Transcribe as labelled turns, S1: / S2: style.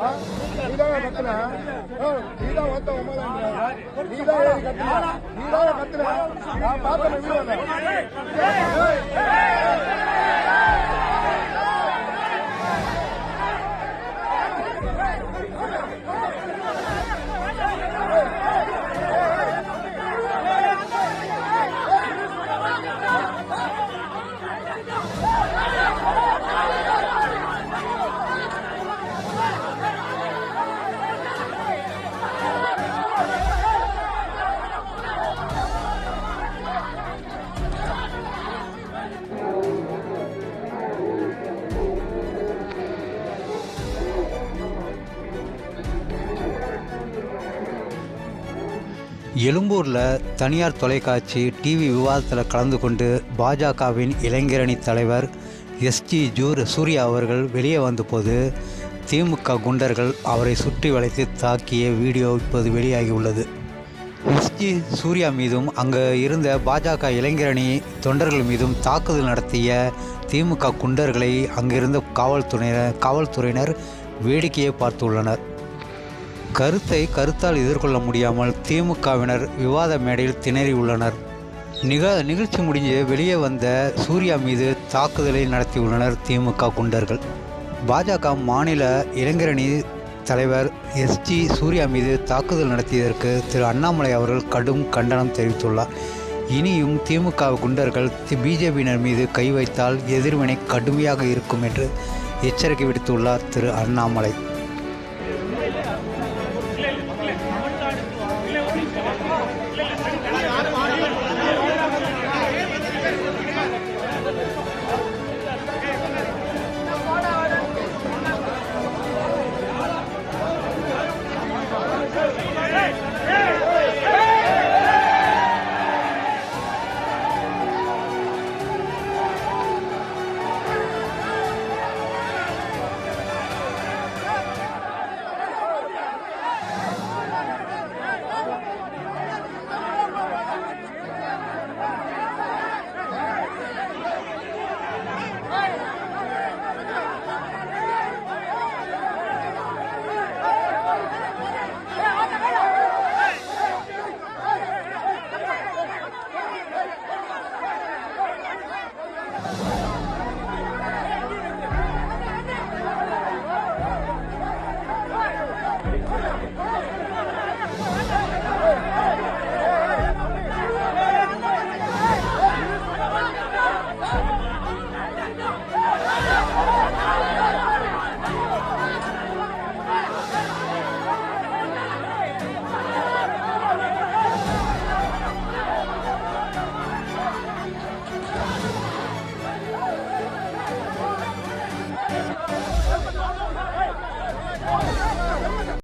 S1: நீதான் கத்துன. நீதான் ஒத்த ஒன்பதாம் நீதான் ஏறி கத்துன. நீதான் கத்துன நான் பார்த்தேன்
S2: எழும்பூரில் தனியார் தொலைக்காட்சி டிவி விவாதத்தில் கலந்து கொண்டு பாஜகவின் இளைஞரணி தலைவர் எஸ்ஜி ஜூர் சூர்யா அவர்கள் வெளியே வந்தபோது திமுக குண்டர்கள் அவரை சுற்றி வளைத்து தாக்கிய வீடியோ இப்போது வெளியாகியுள்ளது. எஸ்ஜி சூர்யா மீதும் அங்கு இருந்த பாஜக இளைஞரணி தொண்டர்கள் மீதும் தாக்குதல் நடத்திய திமுக குண்டர்களை அங்கிருந்த காவல்துறையினர் காவல்துறையினர் வேடிக்கையை பார்த்துள்ளனர். கருத்தை கருத்தால் எதிர்கொள்ள முடியாமல் திமுகவினர் விவாத மேடையில் திணறியுள்ளனர் நிக நிகழ்ச்சி முடிஞ்சு வெளியே வந்த சூர்யா மீது தாக்குதலை நடத்தியுள்ளனர் திமுக குண்டர்கள். பாஜக மாநில இளைஞரணி தலைவர் எஸ்ஜி சூர்யா மீது தாக்குதல் நடத்தியதற்கு திரு அண்ணாமலை அவர்கள் கடும் கண்டனம் தெரிவித்துள்ளார். இனியும் திமுக குண்டர்கள் பிஜேபியினர் மீது கை வைத்தால் எதிர்வினை கடுமையாக இருக்கும் என்று எச்சரிக்கை விடுத்துள்ளார் திரு அண்ணாமலை.